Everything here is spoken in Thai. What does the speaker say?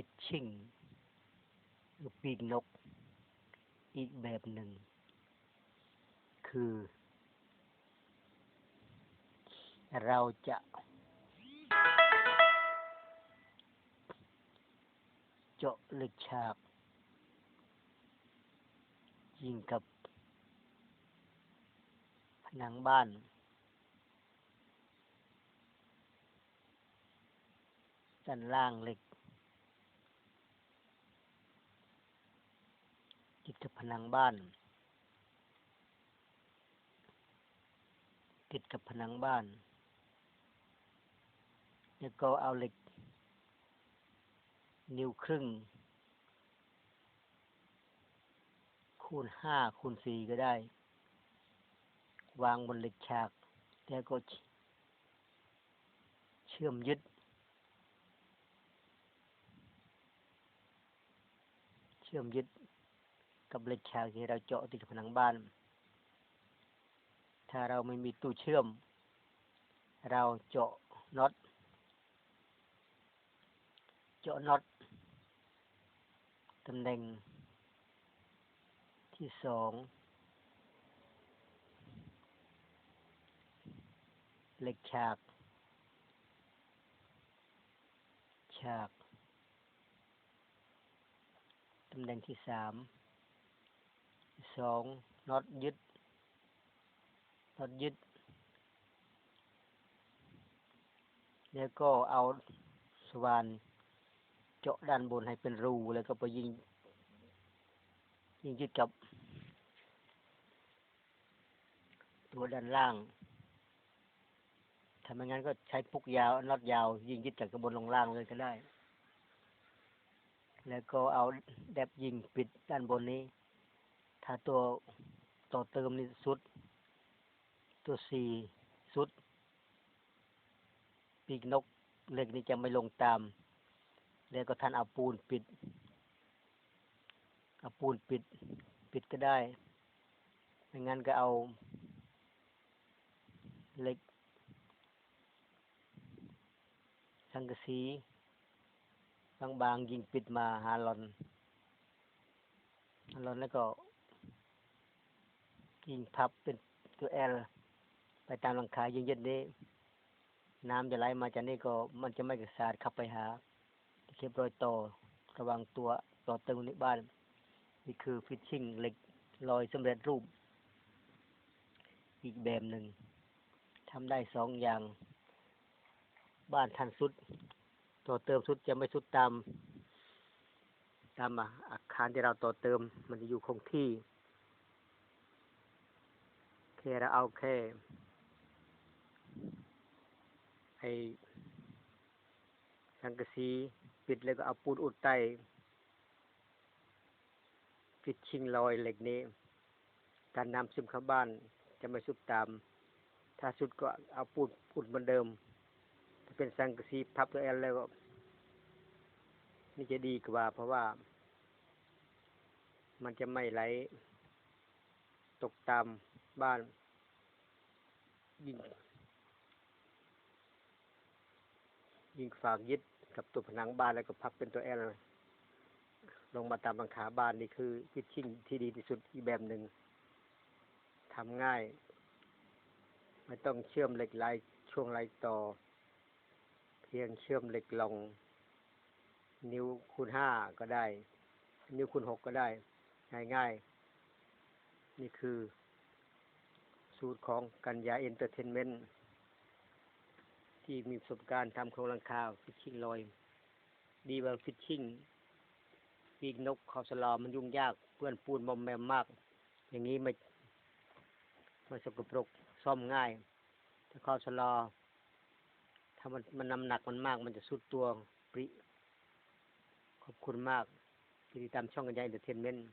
ฟิชชิ่งหรือปีกนก อีกแบบหนึ่ง คือ เราจะ เจาะเหล็กฉากยิงกับผนังบ้านด้านล่างเหล็ก ติดกับผนังบ้าน ติดกับผนังบ้าน แล้วก็เอาเหล็ก นิ้วครึ่ง คูณห้าคูณสี่ก็ได้ วางบนเหล็กฉาก แล้วก็เชื่อมยึด เชื่อมยึด กับเหล็กฉากที่เราเจาะติดกับผนังบ้าน ถ้าเราไม่มีตู้เชื่อม เราเจาะน็อต เจาะน็อตตำแหน่งที่สองเหล็กฉาก ฉาก ตำแหน่งที่สาม สองน็อตยึดน็อตยึด แล้วก็เอาสว่านเจาะด้านบนให้เป็นรูแล้วก็ไปยิง ยิงยึดกับ ตัวด้านล่างถ้าไม่งั้นก็ใช้ปุกยาวน็อตยาว ยิงยึดจากกระบนลงล่างเลยก็ได้ แล้วก็เอาแดบยิงปิดด้านบนนี้ ถ้าตัวต่อเติมนี่สุด ตัวสี่สุด ปีกนกเหล็กนี่จะไม่ลงตาม แล้วก็ท่านเอาปูนปิด เอาปูนปิด ปิดก็ได้ ไม่งั้นก็เอาเหล็กสังกะสีบางๆยิงปิดมาหาลอนหาลอนแล้วก็ ยิงพับเป็นตัวแอลไปตามหลังคายิงยึดนี้ น้ำจะไหลมาจากนี่ก็มันจะไม่กระสาดเข้าไปหาเก็บรอยต่อระว่างตัวต่อเติมในบ้าน นี่คือฟิชชิ่งเหล็กลอยสำเร็จรูป อีกแบบหนึ่งทำได้สองอย่าง บ้านทันสุด ต่อเติมสุดจะไม่สุดตาม ตามอาคารที่เราต่อเติม มันจะอยู่คงที่ แค่เราเอาแค่ไอ้สังกะสีปิดแล้วก็เอาปูนอุดใต้ฟิชชิ่งลอยเหล็กนี้ การนำซึมเข้าบ้านจะไม่สุดตาม ถ้าสุดก็เอาปูนอุดเหมือนเดิมถ้าเป็นสังกะสีพับตัวแอลแล้วก็นี่จะดีกว่า เพราะว่า มันจะไม่ไหลตกตาม บ้านยิงยิงฝากยึดกับตัวผนังบ้านแล้วก็พับเป็นตัวแอลลงมาตามหลังคาบ้านนี่คือฟิชชิ่งที่ดีที่สุดอีกแบบหนึ่งทำง่าย ไม่ต้องเชื่อมเหล็กไหลช่วงไหลต่อ เพียงเชื่อมเหล็กลง นิ้วคูณห้าก็ได้ นิ้วคูณหกก็ได้ ง่ายๆนี่คือ สูตรของกัญญาเอนเตอร์เทนเมนต์ที่มีประสบการณ์ทำโครงหลังคาฟิชชิ่งลอย ดีกว่าฟิชชิ่งปีกนกเขาสลอมันยุ่งยากเพื่อนปูนบอมแมมมาก อย่างนี้ไม่ไม่สกปรกซ่อมง่ายถ้าเขาสลอถ้ามันมันน้ำหนักมันมาก มันจะสุดตัวปริ ขอบคุณมากที่ติดตามช่องกันยาเอนเตอร์เทนเมนต์